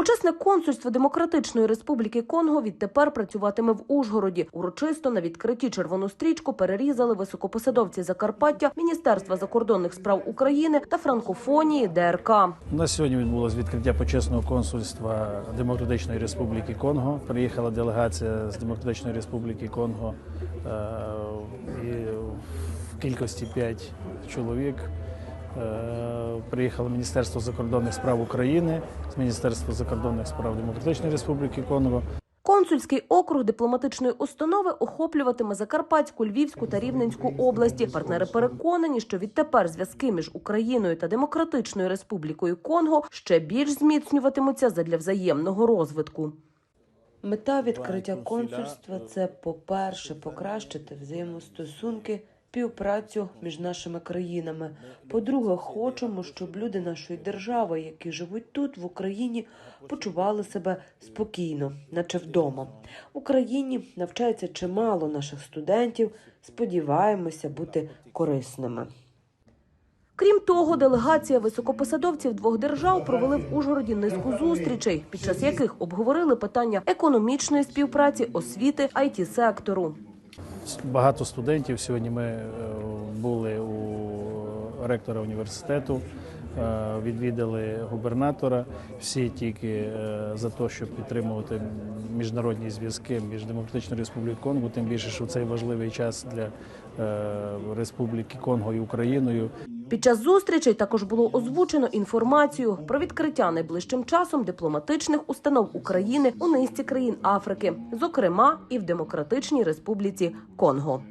Почесне консульство Демократичної Республіки Конго відтепер працюватиме в Ужгороді. Урочисто на відкритті червону стрічку перерізали високопосадовці Закарпаття, Міністерства закордонних справ України та франкофонії ДРК. У нас сьогодні відбулося відкриття почесного консульства Демократичної Республіки Конго. Приїхала делегація з Демократичної Республіки Конго е, в кількості 5 чоловік. Е, Приїхало Міністерство закордонних справ України з Міністерства закордонних справ Демократичної Республіки Конго. Консульський округ дипломатичної установи охоплюватиме Закарпатську, Львівську та Рівненську області. Партнери переконані, що відтепер зв'язки між Україною та Демократичною Республікою Конго ще більш зміцнюватимуться задля взаємного розвитку. Мета відкриття консульства це, по-перше, покращити взаємостосунки, співпрацю між нашими країнами. По-друге, хочемо, щоб люди нашої держави, які живуть тут, в Україні, почували себе спокійно, наче вдома. В Україні навчається чимало наших студентів. Сподіваємося бути корисними. Крім того, делегація високопосадовців двох держав провели в Ужгороді низку зустрічей, під час яких обговорили питання економічної співпраці, освіти, it сектору. Багато студентів. Сьогодні ми е, були у ректора університету, е, відвідали губернатора. Всі тільки е, за те, щоб підтримувати міжнародні зв'язки між Демократичною Республікою Конго, тим більше, що цей важливий час для Республіки Конго і Україною. Під час зустрічей також було озвучено інформацію про відкриття найближчим часом дипломатичних установ України у низці країн Африки, зокрема і в Демократичній Республіці Конго.